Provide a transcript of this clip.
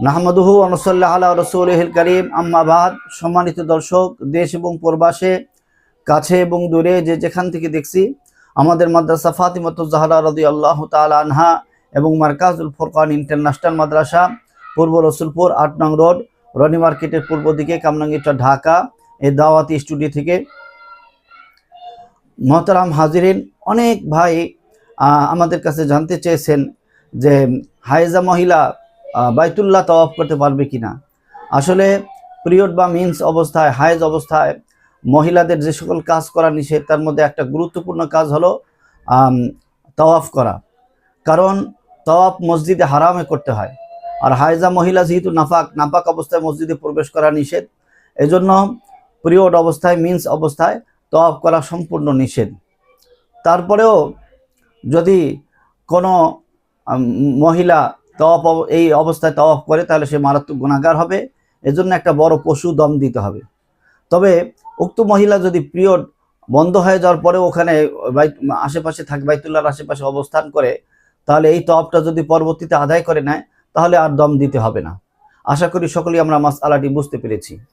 নাহমাদুহু আনসাল্লাহ আল্লাহ রসুলহিল করিম। আম্মাবাদ সম্মানিত দর্শক, দেশ এবং প্রবাসে, কাছে এবং দূরে যে যেখান থেকে দেখছি, আমাদের মাদ্রাসা ফাতিমাতু জাহরা রদি আল্লাহ আনহা এবং মার্কাজুল ফোরকান ইন্টারন্যাশনাল মাদ্রাসা, পূর্ব রসুলপুর, আট নং রোড, রনি মার্কেটের পূর্ব দিকে কামনাঙ্গিটা ঢাকা, এই দাওয়াতি স্টুডিও থেকে। মহতারাম হাজিরিন, অনেক ভাই আমাদের কাছে জানতে চেয়েছেন যে হায়েজা মহিলা বাইতুল্লাহ তওয়াফ করতে পারবে কিনা? আসলে পিরিয়ড বা মিন্স অবস্থায়, হায়েজ অবস্থায় মহিলাদের যে সকল কাজ করা নিষেধ, তার মধ্যে একটা গুরুত্বপূর্ণ কাজ হলো তওয়াফ করা। কারণ তওয়াফ মসজিদে হারামে করতে হয়। আর হায়েজা মহিলা যেহেতু নাফাক নাপাক অবস্থায় মসজিদে প্রবেশ করা নিষেধ, এজন্য পিরিয়ড অবস্থায়, মিন্স অবস্থায় তওয়াফ করা সম্পূর্ণ নিষেধ। তারপরেও যদি কোনো মহিলা তওয়াফ অব- এই অবস্থায় তওয়াফ করে, তাহলে সে মারাত্মক গুণাগার হবে। এজন্য একটা বড় পশু দম দিতে হবে। তবে উক্ত মহিলা যদি পিরিয়ড বন্ধ হয়ে যাওয়ার পরে ওখানে আশেপাশে থাকে বাইতুল্লাহর আশেপাশে অবস্থান করে, তাহলে এই তওয়াফটা যদি পরবর্তীতে আদায় করে নেয়, তাহলে আর দম দিতে হবে না। আশা করি সকলেই আমরা মাস আলাটি বুঝতে পেরেছি।